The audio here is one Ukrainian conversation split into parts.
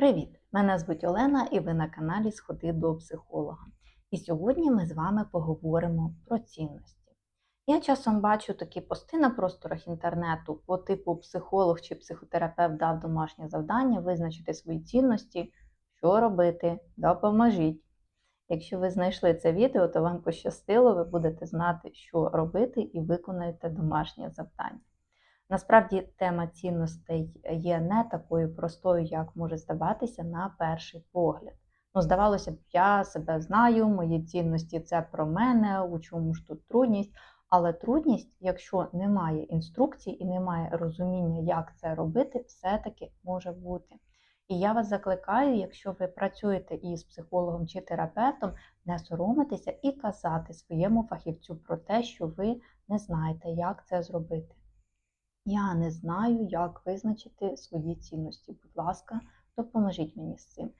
Привіт! Мене звуть Олена і ви на каналі Сходи до психолога. І сьогодні ми з вами поговоримо про цінності. Я часом бачу такі пости на просторах інтернету по типу психолог чи психотерапевт дав домашнє завдання визначити свої цінності, що робити, допоможіть. Якщо ви знайшли це відео, то вам пощастило, ви будете знати, що робити, і виконаєте домашнє завдання. Насправді тема цінностей є не такою простою, як може здаватися на перший погляд. Ну, здавалося б, я себе знаю, мої цінності це про мене, у чому ж тут трудність. Але трудність, якщо немає інструкцій і немає розуміння, як це робити, все-таки може бути. І я вас закликаю, якщо ви працюєте із психологом чи терапевтом, не соромитися і казати своєму фахівцю про те, що ви не знаєте, як це зробити. Я не знаю, як визначити свої цінності. Будь ласка, допоможіть мені з цим.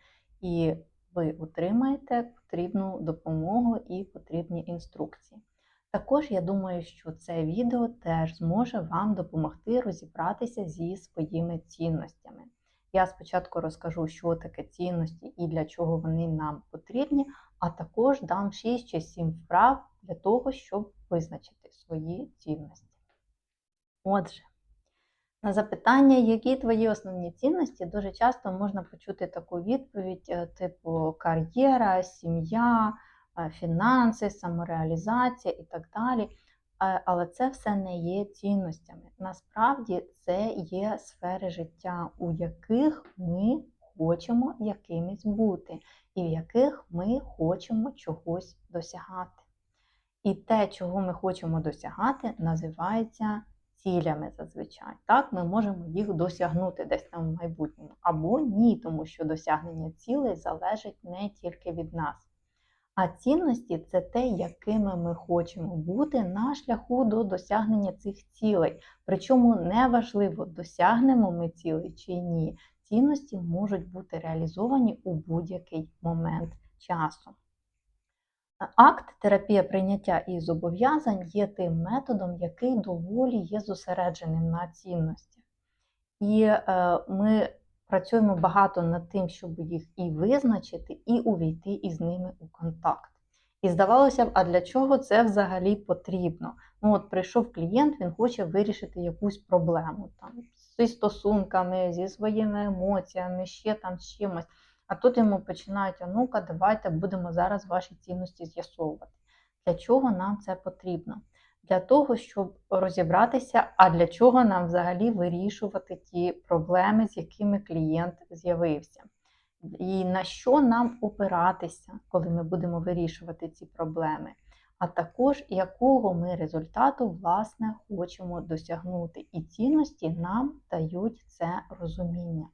І ви отримаєте потрібну допомогу і потрібні інструкції. Також я думаю, що це відео теж зможе вам допомогти розібратися зі своїми цінностями. Я спочатку розкажу, що таке цінності і для чого вони нам потрібні, а також дам 6 чи 7 вправ для того, щоб визначити свої цінності. Отже, на запитання, які твої основні цінності, дуже часто можна почути таку відповідь, е, типу кар'єра, сім'я, е, фінанси, самореалізація і так далі. Е, але це все не є цінностями. Насправді це є сфери життя, у яких ми хочемо якимись бути, і в яких ми хочемо чогось досягати. І те, чого ми хочемо досягати, називається цілями зазвичай. Так, ми можемо їх досягнути десь там в майбутньому. Або ні, тому що досягнення цілей залежить не тільки від нас. А цінності це те, якими ми хочемо бути на шляху до досягнення цих цілей. Причому неважливо, досягнемо ми цілей чи ні. Цінності можуть бути реалізовані у будь-який момент часу. Акт терапія прийняття і зобов'язань є тим методом, який доволі є зосередженим на цінності. І е, ми працюємо багато над тим, щоб їх і визначити, і увійти із ними у контакт. І здавалося б, а для чого це взагалі потрібно? Ну, от прийшов клієнт, він хоче вирішити якусь проблему там, зі стосунками, зі своїми емоціями, ще там з чимось. А тут йому починають, а ну-ка, давайте будемо зараз ваші цінності з'ясовувати. Для чого нам це потрібно? Для того, щоб розібратися, а для чого нам взагалі вирішувати ті проблеми, з якими клієнт з'явився. І на що нам опиратися, коли ми будемо вирішувати ці проблеми, а також якого ми результату, власне, хочемо досягнути. І цінності нам дають це розуміння.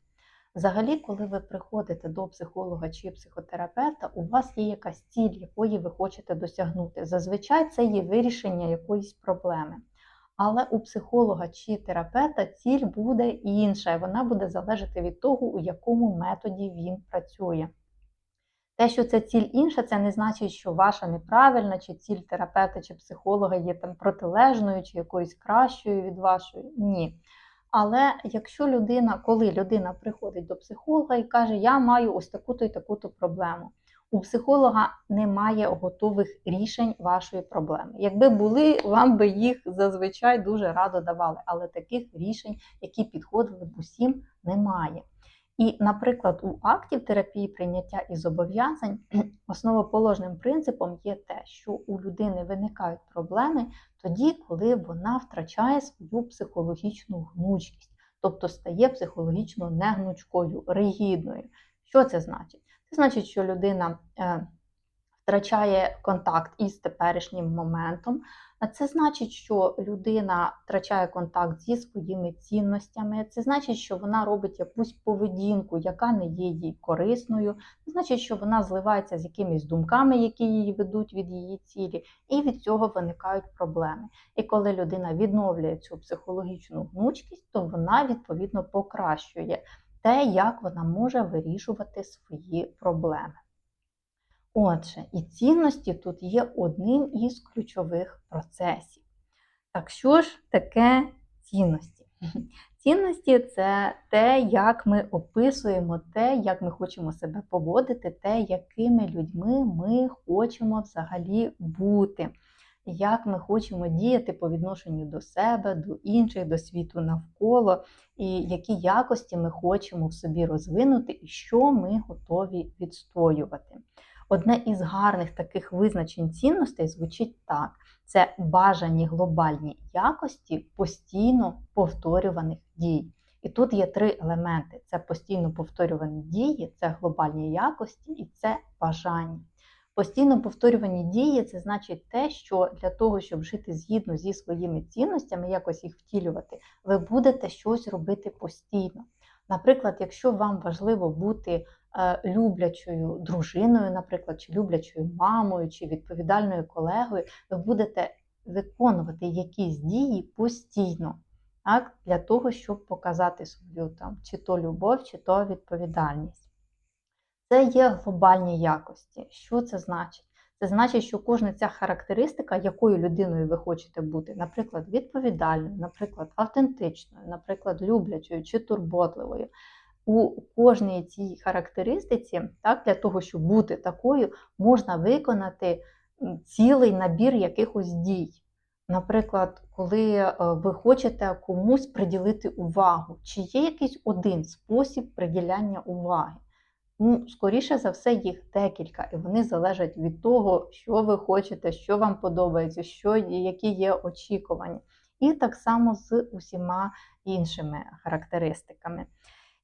Взагалі, коли ви приходите до психолога чи психотерапевта, у вас є якась ціль, якої ви хочете досягнути. Зазвичай це є вирішення якоїсь проблеми. Але у психолога чи терапевта ціль буде інша, і вона буде залежати від того, у якому методі він працює. Те, що ця ціль інша, це не значить, що ваша неправильна, чи ціль терапевта чи психолога є там протилежною, чи якоюсь кращою від вашої. Ні. Але якщо людина, коли людина приходить до психолога і каже, я маю ось таку-то і таку-то проблему, у психолога немає готових рішень вашої проблеми. Якби були, вам би їх зазвичай дуже радо давали, але таких рішень, які підходили б усім, немає. І, наприклад, у актів терапії прийняття і зобов'язань основоположним принципом є те, що у людини виникають проблеми тоді, коли вона втрачає свою психологічну гнучкість, тобто стає психологічно негнучкою, ригідною. Що це значить? Це значить, що людина е, втрачає контакт із теперішнім моментом. А це значить, що людина втрачає контакт зі своїми цінностями. Це значить, що вона робить якусь поведінку, яка не є їй корисною. Це значить, що вона зливається з якимись думками, які її ведуть від її цілі, і від цього виникають проблеми. І коли людина відновлює цю психологічну гнучкість, то вона відповідно покращує те, як вона може вирішувати свої проблеми. Отже, і цінності тут є одним із ключових процесів. Так що ж таке цінності? Цінності це те, як ми описуємо те, як ми хочемо себе поводити, те, якими людьми ми хочемо взагалі бути, як ми хочемо діяти по відношенню до себе, до інших, до світу навколо, і які якості ми хочемо в собі розвинути, і що ми готові відстоювати. Одне із гарних таких визначень цінностей звучить так: це бажані глобальні якості постійно повторюваних дій. І тут є три елементи: це постійно повторювані дії, це глобальні якості і це бажання. Постійно повторювані дії це значить те, що для того, щоб жити згідно зі своїми цінностями, якось їх втілювати, ви будете щось робити постійно. Наприклад, якщо вам важливо бути люблячою дружиною, наприклад, чи люблячою мамою, чи відповідальною колегою, ви будете виконувати якісь дії постійно, так, для того, щоб показати свою там, чи то любов, чи то відповідальність. Це є глобальні якості. Що це значить? Це значить, що кожна ця характеристика, якою людиною ви хочете бути, наприклад, відповідальною, наприклад, автентичною, наприклад, люблячою чи турботливою. У кожній цій характеристиці, так, для того, щоб бути такою, можна виконати цілий набір якихось дій. Наприклад, коли е, ви хочете комусь приділити увагу, чи є якийсь один спосіб приділяння уваги? Ну, скоріше за все, їх декілька, і вони залежать від того, що ви хочете, що вам подобається, що, які є очікування. І так само з усіма іншими характеристиками.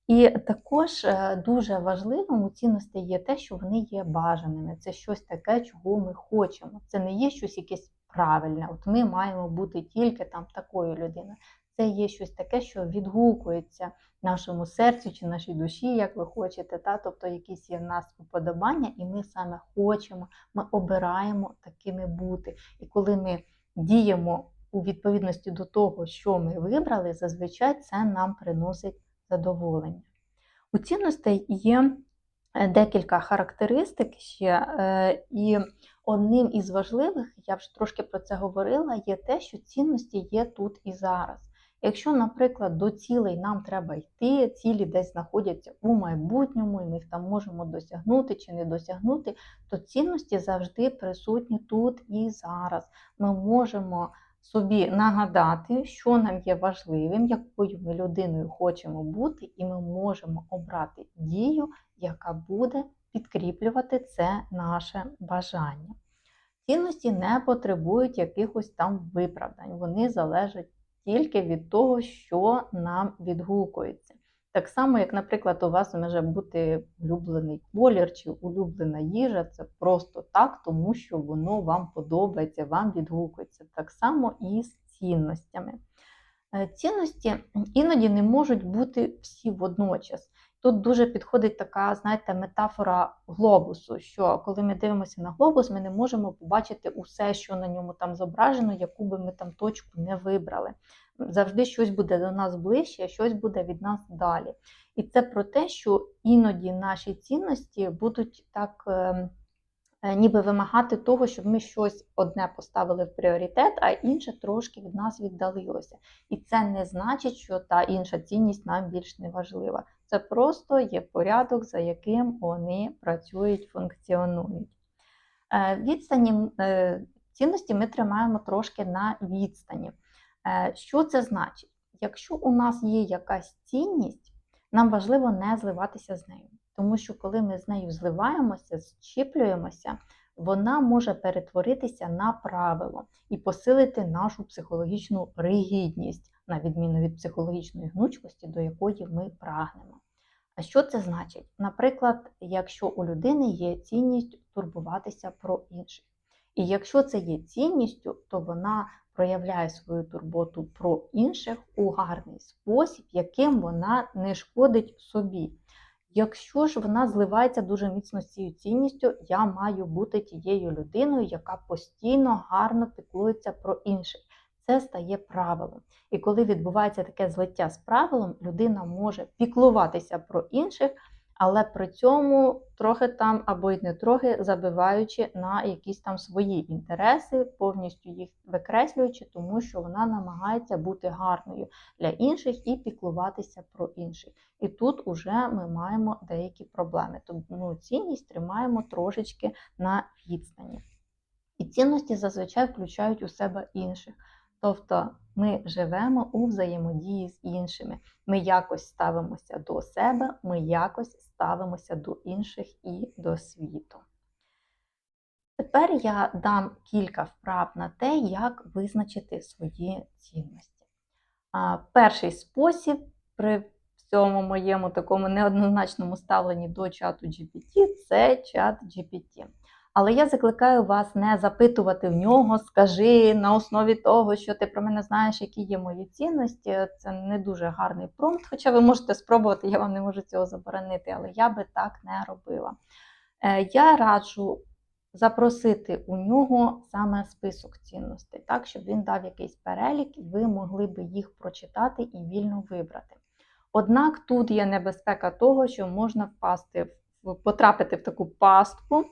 І також е, дуже важливим у цінності є те, що вони є бажаними. Це щось таке, чого ми хочемо. Це не є щось якесь правильне. От ми маємо бути тільки там такою людиною. Це є щось таке, що відгукується нашому серцю чи нашій душі, як ви хочете. Та? Тобто якісь є в нас уподобання, і ми саме хочемо, ми обираємо такими бути. І коли ми діємо у відповідності до того, що ми вибрали, зазвичай це нам приносить задоволення. У цінностей є е, декілька характеристик ще, е, і одним із важливих, я вже трошки про це говорила, є те, що цінності є тут і зараз. Якщо, наприклад, до цілей нам треба йти, цілі десь знаходяться у майбутньому, і ми їх там можемо досягнути чи не досягнути, то цінності завжди присутні тут і зараз. Ми можемо собі нагадати, що нам є важливим, якою ми людиною хочемо бути, і ми можемо обрати дію, яка буде підкріплювати це наше бажання. Цінності не потребують якихось там виправдань, вони залежать тільки від того, що нам відгукується. Так само, як, наприклад, у вас може бути улюблений колір чи улюблена їжа, це просто так, тому що воно вам подобається, вам відгукується. Так само і з цінностями. Е, цінності іноді не можуть бути всі водночас. Тут дуже підходить така, знаєте, метафора глобусу, що коли ми дивимося на глобус, ми не можемо побачити усе, що на ньому там зображено, яку би ми там точку не вибрали. Завжди щось буде до нас ближче, а щось буде від нас далі. І це про те, що іноді наші цінності будуть так. Ем, е, ніби вимагати того, щоб ми щось одне поставили в пріоритет, а інше трошки від нас віддалилося. І це не значить, що та інша цінність нам більш не важлива. Це просто є порядок, за яким вони працюють, функціонують. Е, відстані е, цінності ми тримаємо трошки на відстані. Е, що це значить? Якщо у нас є якась цінність, нам важливо не зливатися з нею. Тому що, коли ми з нею зливаємося, зчіплюємося, вона може перетворитися на правило і посилити нашу психологічну ригідність, на відміну від психологічної гнучкості, до якої ми прагнемо. А що це значить? Наприклад, якщо у людини є цінність турбуватися про інших. І якщо це є цінністю, то вона проявляє свою турботу про інших у гарний спосіб, яким вона не шкодить собі. Якщо ж вона зливається дуже міцно з цією цінністю, я маю бути тією людиною, яка постійно гарно піклується про інших. Це стає правилом. І коли відбувається таке злиття з правилом, людина може піклуватися про інших, але при цьому трохи там або й не трохи забиваючи на якісь там свої інтереси, повністю їх викреслюючи, тому що вона намагається бути гарною для інших і піклуватися про інших. І тут уже ми маємо деякі проблеми. Тому цінність тримаємо трошечки на відстані. І цінності зазвичай включають у себе інших. Тобто ми живемо у взаємодії з іншими. Ми якось ставимося до себе, ми якось ставимося до інших і до світу. Тепер я дам кілька вправ на те, як визначити свої цінності. Перший спосіб при цьому моєму такому неоднозначному ставленні до чату GPT це чат GPT. Але я закликаю вас не запитувати в нього, скажи на основі того, що ти про мене знаєш, які є мої цінності. Це не дуже гарний промпт, хоча ви можете спробувати, я вам не можу цього заборонити, але я би так не робила. Е, я раджу запросити у нього саме список цінностей, так, щоб він дав якийсь перелік, і ви могли би їх прочитати і вільно вибрати. Однак тут є небезпека того, що можна впасти, потрапити в таку пастку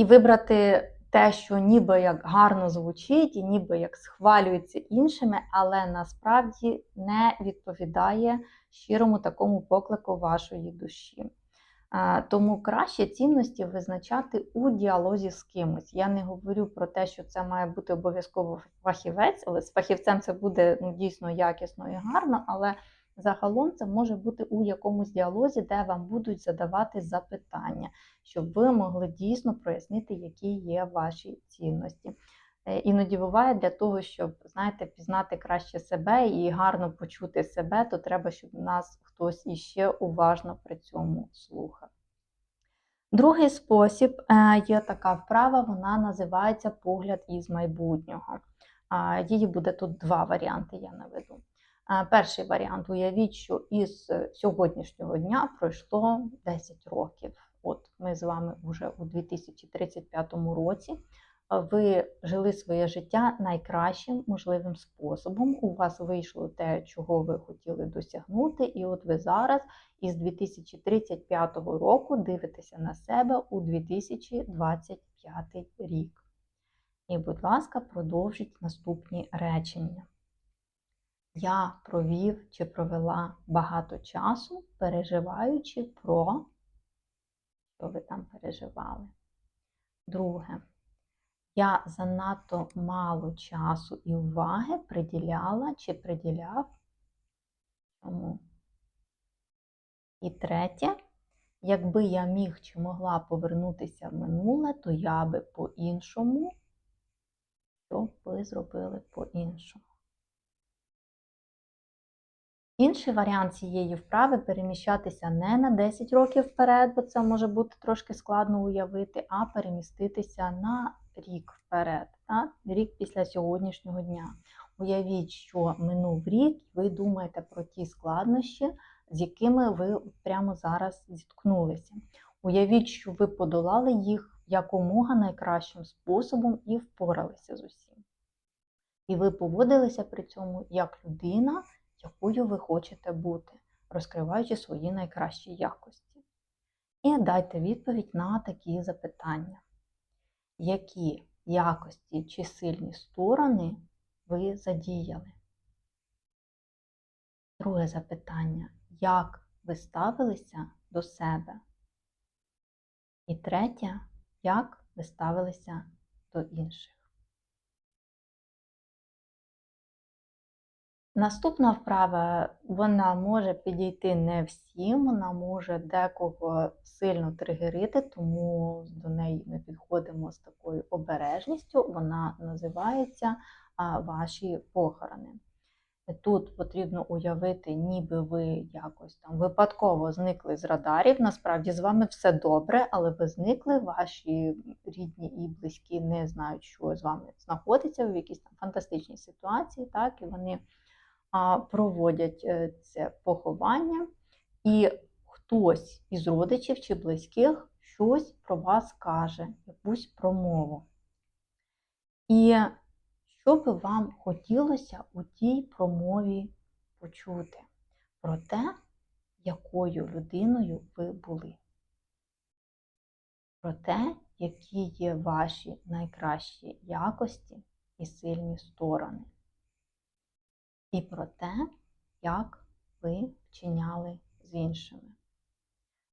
і вибрати те, що ніби як гарно звучить, і ніби як схвалюється іншими, але насправді не відповідає щирому такому поклику вашої душі. Тому краще цінності визначати у діалозі з кимось. Я не говорю про те, що це має бути обов'язково фахівець, але з фахівцем це буде ну, дійсно якісно і гарно. але Загалом це може бути у якомусь діалозі, де вам будуть задавати запитання, щоб ви могли дійсно прояснити, які є ваші цінності. Е, іноді буває для того, щоб знаєте, пізнати краще себе і гарно почути себе, то треба, щоб нас хтось іще уважно при цьому слухав. Другий спосіб е, є така вправа, вона називається погляд із майбутнього. Її буде тут два варіанти, я наведу. Перший варіант уявіть, що із сьогоднішнього дня пройшло 10 років. От ми з вами вже у 2035 році. Ви жили своє життя найкращим можливим способом. У вас вийшло те, чого ви хотіли досягнути, і от ви зараз із 2035 року дивитеся на себе у 2025 рік. І, будь ласка, продовжіть наступні речення я провів чи провела багато часу, переживаючи про, що ви там переживали. Друге, я занадто мало часу і уваги приділяла чи приділяв чому. І третє, якби я міг чи могла повернутися в минуле, то я би по-іншому, що б ви зробили по-іншому. Інший варіант цієї вправи переміщатися не на 10 років вперед, бо це може бути трошки складно уявити, а переміститися на рік вперед, так? рік після сьогоднішнього дня. Уявіть, що минув рік, ви думаєте про ті складнощі, з якими ви прямо зараз зіткнулися. Уявіть, що ви подолали їх якомога найкращим способом і впоралися з усім. І ви поводилися при цьому як людина якою ви хочете бути, розкриваючи свої найкращі якості. І дайте відповідь на такі запитання. Які якості чи сильні сторони ви задіяли? Друге запитання. Як ви ставилися до себе? І третє, як ви ставилися до інших? Наступна вправа, вона може підійти не всім, вона може декого сильно тригерити, тому до неї ми підходимо з такою обережністю. Вона називається Ваші похорони. Тут потрібно уявити, ніби ви якось там випадково зникли з радарів. Насправді з вами все добре, але ви зникли, ваші рідні і близькі не знають, що з вами знаходиться в якійсь там фантастичній ситуації, так, і вони проводять е, це поховання, і хтось із родичів чи близьких щось про вас каже, якусь промову. І що би вам хотілося у тій промові почути? Про те, якою людиною ви були. Про те, які є ваші найкращі якості і сильні сторони. І про те, як ви вчиняли з іншими.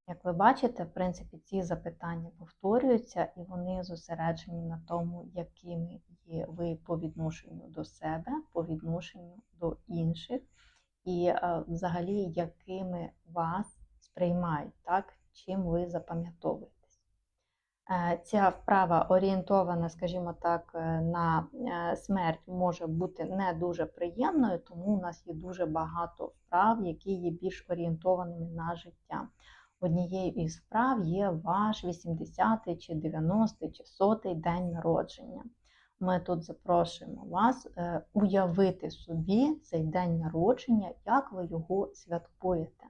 Як ви бачите, в принципі, ці запитання повторюються, і вони зосереджені на тому, якими є ви по відношенню до себе, по відношенню до інших, і е, взагалі, якими вас сприймають, так? чим ви запам'ятовуєтесь. Е, Ця вправа орієнтована, скажімо так, е, на е, смерть може бути не дуже приємною, тому у нас є дуже багато вправ, які є більш орієнтованими на життя. Однією із вправ є ваш 80-й чи 90-й чи 100-й день народження. Ми тут запрошуємо вас уявити собі цей день народження, як ви його святкуєте,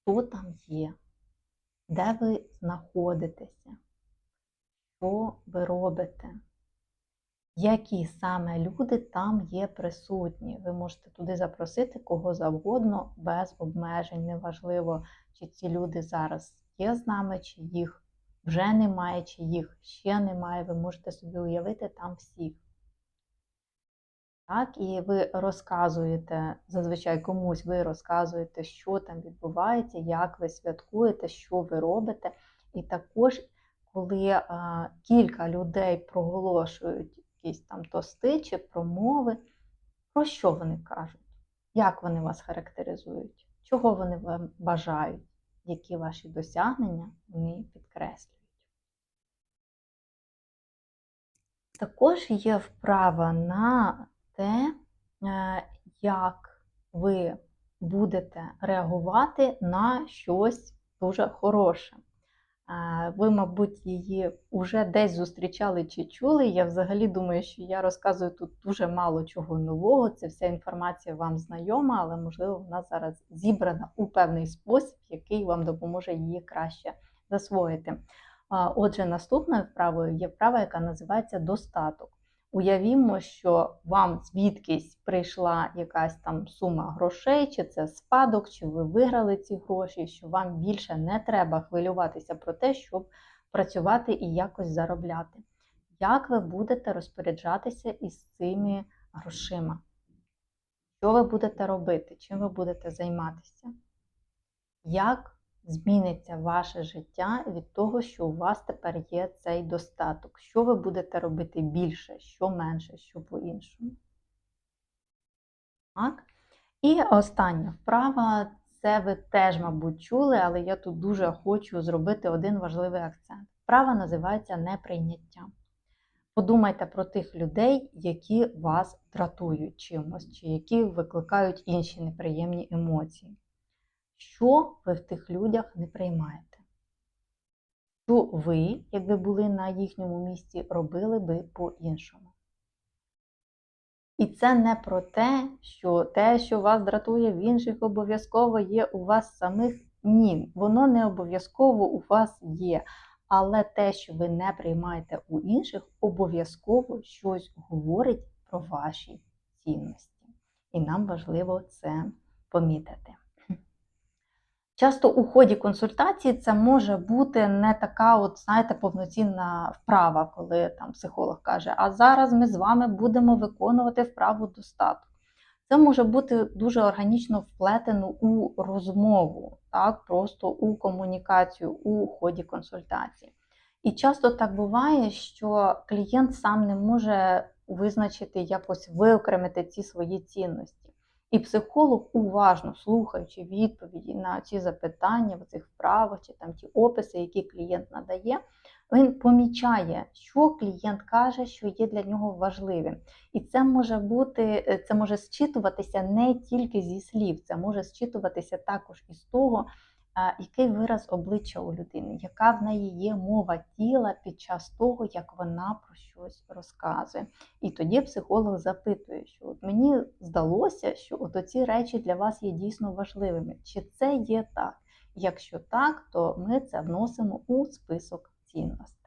хто там є, де ви знаходитеся, що ви робите, які саме люди там є присутні. Ви можете туди запросити кого завгодно без обмежень. Неважливо, чи ці люди зараз є з нами, чи їх вже немає, чи їх ще немає. Ви можете собі уявити там всіх. Так, і ви розказуєте, зазвичай комусь ви розказуєте, що там відбувається, як ви святкуєте, що ви робите. І також, коли а, кілька людей проголошують якісь там тости чи промови, про що вони кажуть? Як вони вас характеризують? Чого вони вам бажають? Які ваші досягнення вони підкреслюють? Також є вправа на те, е, як ви будете реагувати на щось дуже хороше. Ви, мабуть, її вже десь зустрічали чи чули. Я взагалі думаю, що я розказую тут дуже мало чого нового. Це вся інформація вам знайома, але, можливо, вона зараз зібрана у певний спосіб, який вам допоможе її краще засвоїти. Отже, наступною вправою є вправа, яка називається достаток. Уявімо, що вам звідкись прийшла якась там сума грошей, чи це спадок, чи ви виграли ці гроші, що вам більше не треба хвилюватися про те, щоб працювати і якось заробляти. Як ви будете розпоряджатися із цими грошима? Що ви будете робити? Чим ви будете займатися? Як зміниться ваше життя від того, що у вас тепер є цей достаток. Що ви будете робити більше, що менше, що по-іншому. Так. І остання вправа, це ви теж, мабуть, чули, але я тут дуже хочу зробити один важливий акцент. Вправа називається неприйняття. Подумайте про тих людей, які вас дратують чимось, чи які викликають інші неприємні емоції що ви в тих людях не приймаєте. Що ви, якби були на їхньому місці, робили би по-іншому. І це не про те, що те, що вас дратує в інших, обов'язково є у вас самих. Ні, воно не обов'язково у вас є. Але те, що ви не приймаєте у інших, обов'язково щось говорить про ваші цінності. І нам важливо це помітити. Часто у ході консультації це може бути не така, от, знаєте, повноцінна вправа, коли там психолог каже, а зараз ми з вами будемо виконувати вправу достатку. Це може бути дуже органічно вплетено у розмову, так, просто у комунікацію у ході консультації. І часто так буває, що клієнт сам не може визначити, якось виокремити ці свої цінності. І психолог, уважно слухаючи відповіді на ці запитання в цих вправах чи там ті описи, які клієнт надає, він помічає, що клієнт каже, що є для нього важливим. І це може бути, е, це може зчитуватися не тільки зі слів, це може зчитуватися також із того, який вираз обличчя у людини, яка в неї є мова тіла під час того, як вона про щось розказує. І тоді психолог запитує, що от мені здалося, що от оці речі для вас є дійсно важливими. Чи це є так? Якщо так, то ми це вносимо у список цінностей.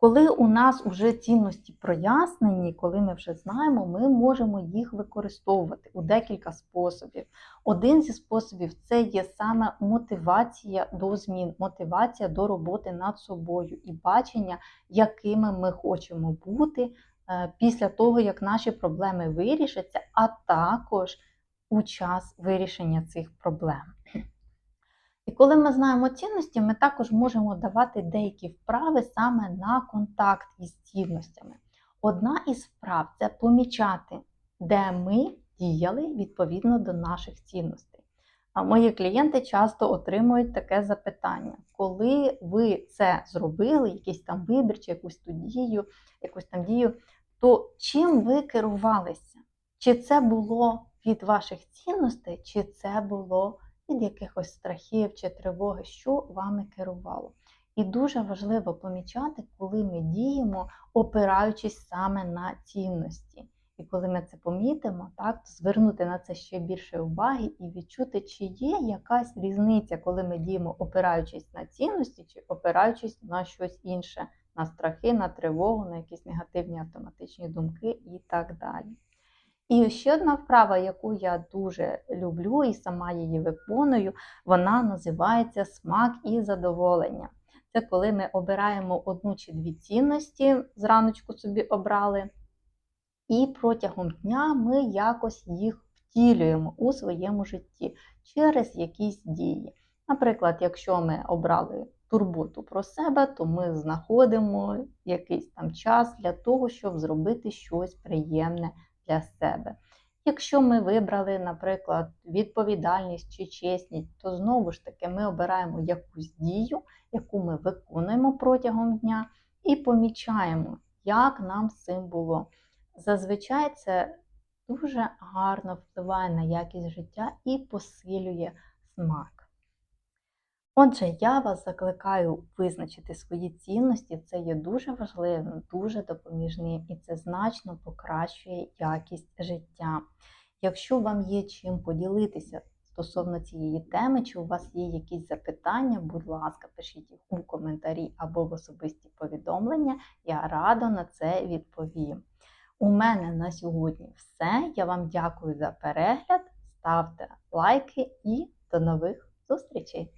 Коли у нас вже цінності прояснені, коли ми вже знаємо, ми можемо їх використовувати у декілька способів. Один зі способів це є саме мотивація до змін, мотивація до роботи над собою і бачення, якими ми хочемо бути е, після того, як наші проблеми вирішаться, а також у час вирішення цих проблем. І коли ми знаємо цінності, ми також можемо давати деякі вправи саме на контакт із цінностями. Одна із вправ це помічати, де ми діяли відповідно до наших цінностей. А мої клієнти часто отримують таке запитання: коли ви це зробили, якийсь там вибір чи якусь ту дію, якусь там дію, то чим ви керувалися? Чи це було від ваших цінностей, чи це було від якихось страхів чи тривоги, що вами керувало. І дуже важливо помічати, коли ми діємо, опираючись саме на цінності. І коли ми це помітимо, так, то звернути на це ще більше уваги і відчути, чи є якась різниця, коли ми діємо, опираючись на цінності, чи опираючись на щось інше, на страхи, на тривогу, на якісь негативні автоматичні думки і так далі. І ще одна вправа, яку я дуже люблю і сама її виконую, вона називається смак і задоволення. Це коли ми обираємо одну чи дві цінності, зраночку собі обрали, і протягом дня ми якось їх втілюємо у своєму житті через якісь дії. Наприклад, якщо ми обрали турботу про себе, то ми знаходимо якийсь там час для того, щоб зробити щось приємне для себе. Якщо ми вибрали, наприклад, відповідальність чи чесність, то знову ж таки ми обираємо якусь дію, яку ми виконуємо протягом дня, і помічаємо, як нам цим було. Зазвичай це дуже гарно впливає на якість життя і посилює смак. Отже, я вас закликаю визначити свої цінності, це є дуже важливим, дуже допоміжним і це значно покращує якість життя. Якщо вам є чим поділитися стосовно цієї теми, чи у вас є якісь запитання, будь ласка, пишіть їх у коментарі або в особисті повідомлення, я радо на це відповім. У мене на сьогодні все. Я вам дякую за перегляд. Ставте лайки і до нових зустрічей!